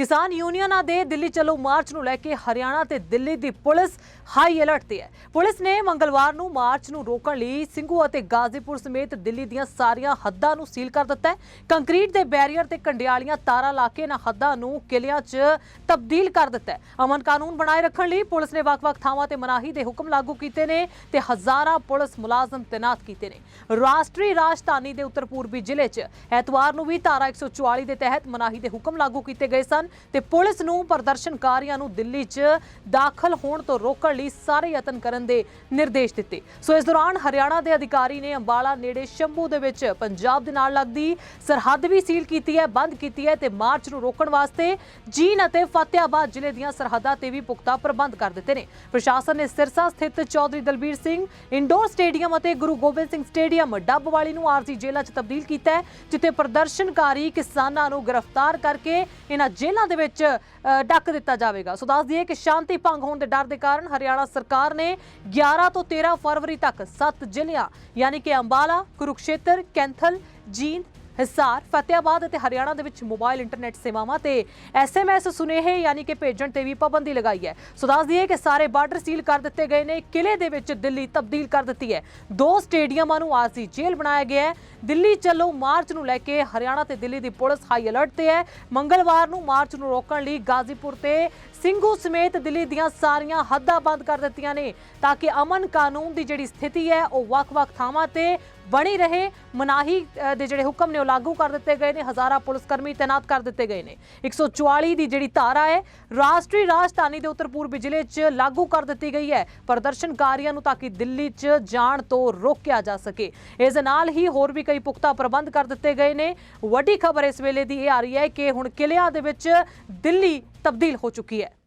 ਕਿਸਾਨ ਯੂਨੀਅਨਾਂ ਦੇ ਦਿੱਲੀ ਚਲੋ ਮਾਰਚ ਨੂੰ ਲੈ ਕੇ ਹਰਿਆਣਾ ਤੇ ਦਿੱਲੀ ਦੀ ਪੁਲਿਸ ਹਾਈ ਅਲਰਟ ਤੇ ਹੈ। ਪੁਲਿਸ ਨੇ ਮੰਗਲਵਾਰ ਨੂੰ ਮਾਰਚ ਨੂੰ ਰੋਕਣ ਲਈ ਸਿੰਘੂ ਅਤੇ ਗਾਜ਼ੀਪੁਰ ਸਮੇਤ ਦਿੱਲੀ ਦੀਆਂ ਸਾਰੀਆਂ ਹੱਦਾਂ ਨੂੰ ਸੀਲ ਕਰ ਦਿੱਤਾ ਹੈ। ਕੰਕਰੀਟ ਦੇ ਬੈਰੀਅਰ ਤੇ ਕੰਡਿਆਲੀਆਂ ਤਾਰਾਂ ਲਾ ਕੇ ਇਹਨਾਂ ਹੱਦਾਂ ਨੂੰ ਕਿਲਿਆਂ 'ਚ ਤਬਦੀਲ ਕਰ ਦਿੱਤਾ ਹੈ। ਅਮਨ ਕਾਨੂੰਨ ਬਣਾਏ ਰੱਖਣ ਲਈ ਪੁਲਿਸ ਨੇ ਵੱਖ-ਵੱਖ ਥਾਵਾਂ ਤੇ ਮਨਾਹੀ ਦੇ ਹੁਕਮ ਲਾਗੂ ਕੀਤੇ ਨੇ ਤੇ ਹਜ਼ਾਰਾਂ ਪੁਲਿਸ ਮੁਲਾਜ਼ਮ ਤੈਨਾਤ ਕੀਤੇ ਨੇ। ਰਾਸ਼ਟਰੀ ਰਾਜਧਾਨੀ ਦੇ ਉੱਤਰ ਪੂਰਬੀ ਜ਼ਿਲ੍ਹੇ 'ਚ ਐਤਵਾਰ ਨੂੰ ਵੀ ਧਾਰਾ 144 ਦੇ ਤਹਿਤ ਮਨਾਹੀ ਦੇ ਹੁਕਮ ਲਾਗੂ ਕੀਤੇ ਗਏ ਸਨ। ਤੇ ਪੁਲਿਸ ਨੂੰ ਪ੍ਰਦਰਸ਼ਨਕਾਰੀਆਂ ਨੂੰ ਦਿੱਲੀ 'ਚ ਦਾਖਲ ਹੋਣ ਤੋਂ ਰੋਕਣ ਲਈ ਸਾਰੇ ਯਤਨ ਕਰਨ ਦੇ ਨਿਰਦੇਸ਼ ਦਿੱਤੇ। ਸੋ ਇਸ ਦੌਰਾਨ ਹਰਿਆਣਾ ਦੇ ਅਧਿਕਾਰੀ ਨੇ ਅੰਬਾਲਾ ਨੇੜੇ ਸ਼ੰਭੂ ਦੇ ਵਿੱਚ ਪੰਜਾਬ ਦੇ ਨਾਲ ਲੱਗਦੀ ਸਰਹੱਦ ਵੀ ਸੀਲ ਕੀਤੀ ਹੈ, ਬੰਦ ਕੀਤੀ ਹੈ ਤੇ ਮਾਰਚ ਨੂੰ ਰੋਕਣ ਵਾਸਤੇ ਜੀਨ ਅਤੇ ਫਤਿਆਬਾਦ ਜ਼ਿਲ੍ਹੇ ਦੀਆਂ ਸਰਹੱਦਾਂ ਤੇ ਵੀ ਪੁਖਤਾ ਪ੍ਰਬੰਧ ਕਰ ਦਿੱਤੇ ਨੇ। ਪ੍ਰਸ਼ਾਸਨ ਨੇ ਸਿਰਸਾ ਸਥਿਤ ਚੌਧਰੀ ਦਲਬੀਰ ਸਿੰਘ, ਇੰਡੋਰ ਸਟੇਡੀਅਮ ਅਤੇ ਗੁਰੂ ਗੋਬਿੰਦ ਸਿੰਘ ਸਟੇਡੀਅਮ ਡੱਬਵਾਲੀ ਨੂੰ ਆਰਜ਼ੀ ਜੇਲ੍ਹਾਂ 'ਚ ਤਬਦੀਲ ਕੀਤਾ ਹੈ, ਜਿੱਥੇ ਪ੍ਰਦਰਸ਼ਨਕਾਰੀ ਕਿਸਾਨਾਂ ਨੂੰ ਗ੍ਰਿਫਤਾਰ ਕਰਕੇ ਇਹਨਾਂ ਜੇਲ੍ਹਾਂ ਦੇ ਵਿੱਚ ਅ, ਡੱਕ ਦਿੱਤਾ ਜਾਵੇਗਾ। ਸੋ ਦੱਸ ਦਈਏ ਕਿ ਸ਼ਾਂਤੀ ਭੰਗ ਹੋਣ ਦੇ ਡਰ ਦੇ ਕਾਰਨ ਹਰਿਆਣਾ ਸਰਕਾਰ ਨੇ 11 ਤੋਂ 13 ਫਰਵਰੀ ਤੱਕ 7 ਜ਼ਿਲ੍ਹਿਆਂ ਯਾਨੀ ਕਿ ਅੰਬਾਲਾ ਕੁਰੂਕਸ਼ੇਤਰ ਕੈਂਥਲ ਜੀਂਦ ਹਿਸਾਰ, ਫਤਿਆਬਾਦ ਅਤੇ ਹਰਿਆਣਾ ਦੇ ਵਿੱਚ ਮੋਬਾਈਲ ਇੰਟਰਨੈਟ ਸੇਵਾਵਾਂ ਤੇ ਐਸਐਮਐਸ ਸੁਨੇਹੇ ਯਾਨੀ ਕਿ ਭੇਜਣ ਤੇ ਵੀ ਪਾਬੰਦੀ ਲਗਾਈ ਹੈ। ਸੋ ਦੱਸ ਦਈਏ ਕਿ ਸਾਰੇ ਬਾਰਡਰ ਸੀਲ ਕਰ ਦਿੱਤੇ ਗਏ ਨੇ ਕਿਲੇ ਦੇ ਵਿੱਚ ਦਿੱਲੀ ਤਬਦੀਲ ਕਰ ਦਿੱਤੀ ਹੈ। ਦੋ ਸਟੇਡੀਅਮਾਂ ਨੂੰ ਆਰਜ਼ੀ ਜੇਲ੍ਹ ਬਣਾਇਆ ਗਿਆ ਹੈ। ਦਿੱਲੀ ਚੱਲੋ ਮਾਰਚ ਨੂੰ ਲੈ ਕੇ ਹਰਿਆਣਾ ਤੇ ਦਿੱਲੀ ਦੀ ਪੁਲਿਸ ਹਾਈ ਅਲਰਟ ਤੇ ਹੈ। ਮੰਗਲਵਾਰ ਨੂੰ ਮਾਰਚ ਨੂੰ ਰੋਕਣ ਲਈ ਗਾਜ਼ੀਪੁਰ ਤੇ ਸਿੰਘੂ ਸਮੇਤ ਦਿੱਲੀ ਦੀਆਂ ਸਾਰੀਆਂ ਹੱਦਾਂ ਬੰਦ ਕਰ ਦਿੱਤੀਆਂ ਨੇ, ਤਾਂ ਕਿ ਅਮਨ ਕਾਨੂੰਨ ਦੀ ਜਿਹੜੀ ਸਥਿਤੀ ਹੈ, ਉਹ ਵੱਖ-ਵੱਖ ਥਾਵਾਂ ਤੇ ਬਣੀ ਰਹੇ, ਮਨਾਹੀ ਦੇ ਜਿਹੜੇ ਹੁਕਮ ਨੇ ਉਹ ਲਾਗੂ ਕਰ ਦਿੱਤੇ ਗਏ ਨੇ, ਹਜ਼ਾਰਾਂ ਪੁਲਿਸ ਕਰਮੀ ਤਾਇਨਾਤ ਕਰ ਦਿੱਤੇ ਗਏ ਨੇ। 144 ਦੀ ਜਿਹੜੀ ਧਾਰਾ ਹੈ, ਰਾਸ਼ਟਰੀ ਰਾਜਧਾਨੀ ਦੇ ਉੱਤਰ ਪੂਰਬੀ ਜ਼ਿਲ੍ਹੇ 'ਚ ਲਾਗੂ ਕਰ ਦਿੱਤੀ ਗਈ ਹੈ। ਪ੍ਰਦਰਸ਼ਨਕਾਰੀਆਂ ਨੂੰ ਤਾਂ ਕਿ ਦਿੱਲੀ 'ਚ ਜਾਣ ਤੋਂ ਰੋਕਿਆ ਜਾ ਸਕੇ। ਇਸ ਦੇ ਨਾਲ ਹੀ ਹੋਰ ਵੀ ਕਈ ਪੁਖਤਾ ਪ੍ਰਬੰਧ ਕਰ ਦਿੱਤੇ ਗਏ ਨੇ। ਵੱਡੀ ਖਬਰ ਇਸ ਵੇਲੇ ਦੀ ਇਹ ਆ ਰਹੀ ਹੈ ਕਿ ਹੁਣ ਕਿਲਿਆਂ ਦੇ ਵਿੱਚ ਦਿੱਲੀ ਤਬਦੀਲ ਹੋ ਚੁੱਕੀ ਹੈ।